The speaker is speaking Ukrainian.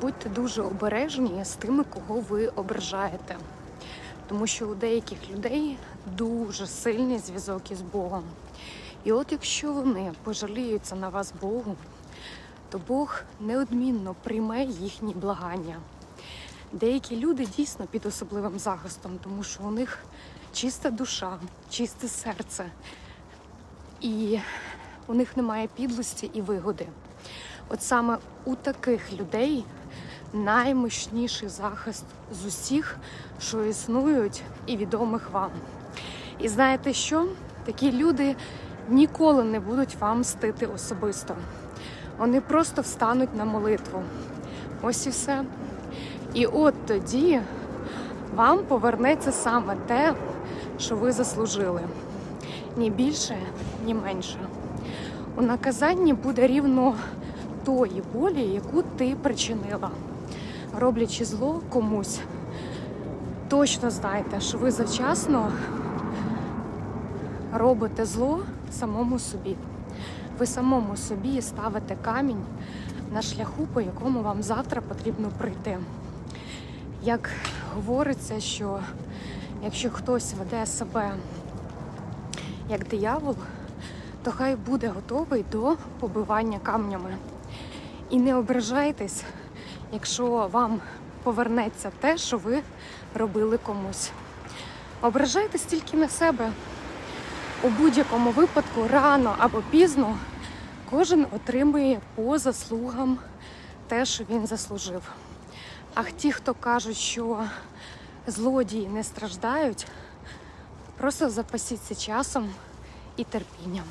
будьте дуже обережні з тими, кого ви ображаєте. Тому що у деяких людей дуже сильний зв'язок із Богом. І от якщо вони пожаліються на вас Богу, то Бог неодмінно прийме їхні благання. Деякі люди дійсно під особливим захистом, тому що у них чиста душа, чисте серце, і у них немає підлості і вигоди. От саме у таких людей наймощніший захист з усіх, що існують і відомих вам. І знаєте що? Такі люди ніколи не будуть вам мстити особисто. Вони просто встануть на молитву. Ось і все. І от тоді вам повернеться саме те, що ви заслужили. Ні більше, ні менше. У наказанні буде рівно тої болі, яку ти причинила. Роблячи зло комусь, точно знайте, що ви завчасно робите зло самому собі. Ви самому собі ставите камінь на шляху, по якому вам завтра потрібно прийти. Як говориться, що якщо хтось веде себе як диявол, то хай буде готовий до побивання камнями. І не ображайтесь, якщо вам повернеться те, що ви робили комусь. Ображайтесь тільки на себе. У будь-якому випадку, рано або пізно, кожен отримує по заслугам те, що він заслужив. А ті, хто кажуть, що злодії не страждають, просто запасіться часом і терпінням.